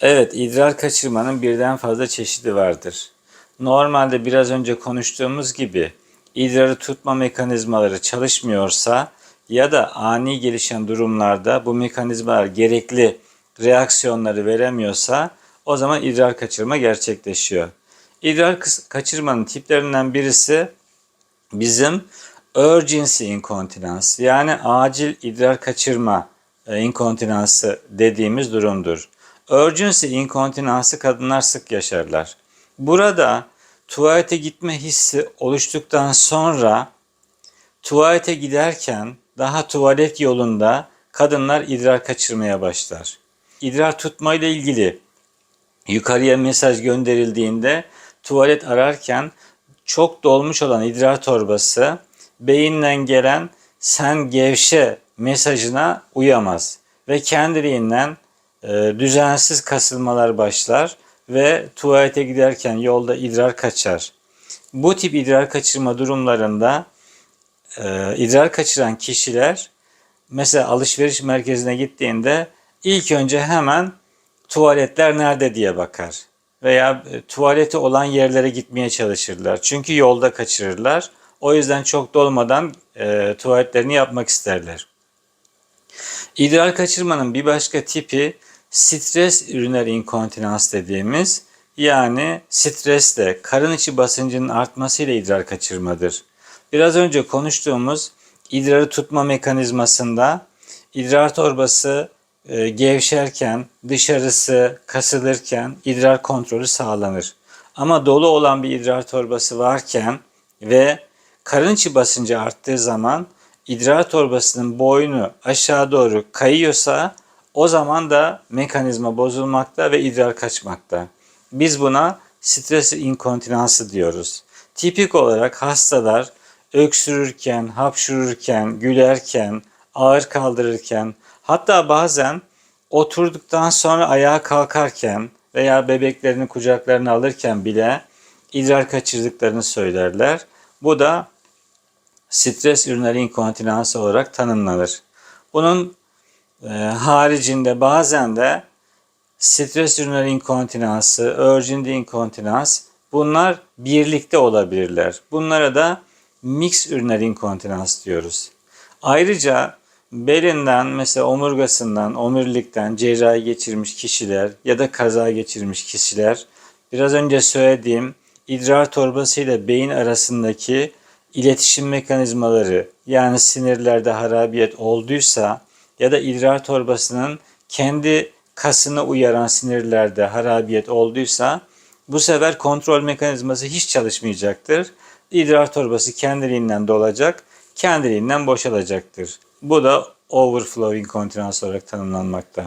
Evet, idrar kaçırmanın birden fazla çeşidi vardır. Normalde biraz önce konuştuğumuz gibi idrarı tutma mekanizmaları çalışmıyorsa ya da ani gelişen durumlarda bu mekanizmalar gerekli reaksiyonları veremiyorsa o zaman idrar kaçırma gerçekleşiyor. İdrar kaçırmanın tiplerinden birisi bizim urgency inkontinans yani acil idrar kaçırma e, inkontinansı dediğimiz durumdur. Urgency inkontinansı kadınlar sık yaşarlar. Burada tuvalete gitme hissi oluştuktan sonra tuvalete giderken daha tuvalet yolunda kadınlar idrar kaçırmaya başlar. İdrar tutma ile ilgili yukarıya mesaj gönderildiğinde tuvalet ararken çok dolmuş olan idrar torbası beyinden gelen sen gevşe mesajına uyamaz ve kendiliğinden düzensiz kasılmalar başlar ve tuvalete giderken yolda idrar kaçar. Bu tip idrar kaçırma durumlarında e, idrar kaçıran kişiler mesela alışveriş merkezine gittiğinde ilk önce hemen tuvaletler nerede diye bakar. Veya e, tuvaleti olan yerlere gitmeye çalışırlar. Çünkü yolda kaçırırlar. O yüzden çok dolmadan e, tuvaletlerini yapmak isterler. İdrar kaçırmanın bir başka tipi stres üriner inkontinans dediğimiz yani stresle karın içi basıncının artmasıyla idrar kaçırmadır. Biraz önce konuştuğumuz idrarı tutma mekanizmasında idrar torbası e, gevşerken, dışarısı kasılırken idrar kontrolü sağlanır. Ama dolu olan bir idrar torbası varken ve karın içi basıncı arttığı zaman idrar torbasının boynu aşağı doğru kayıyorsa o zaman da mekanizma bozulmakta ve idrar kaçmakta. Biz buna stres inkontinansı diyoruz. Tipik olarak hastalar öksürürken, hapşururken, gülerken, ağır kaldırırken, hatta bazen oturduktan sonra ayağa kalkarken veya bebeklerini kucaklarına alırken bile idrar kaçırdıklarını söylerler. Bu da stres üriner inkontinansı olarak tanımlanır. Bunun e, haricinde bazen de stres üriner inkontinansı, urgent inkontinans bunlar birlikte olabilirler. Bunlara da mix üriner inkontinans diyoruz. Ayrıca belinden mesela omurgasından, omurilikten cerrahi geçirmiş kişiler ya da kaza geçirmiş kişiler biraz önce söylediğim idrar torbası ile beyin arasındaki iletişim mekanizmaları yani sinirlerde harabiyet olduysa ya da idrar torbasının kendi kasını uyaran sinirlerde harabiyet olduysa bu sefer kontrol mekanizması hiç çalışmayacaktır. İdrar torbası kendiliğinden dolacak, kendiliğinden boşalacaktır. Bu da overflow inkontinans olarak tanımlanmakta.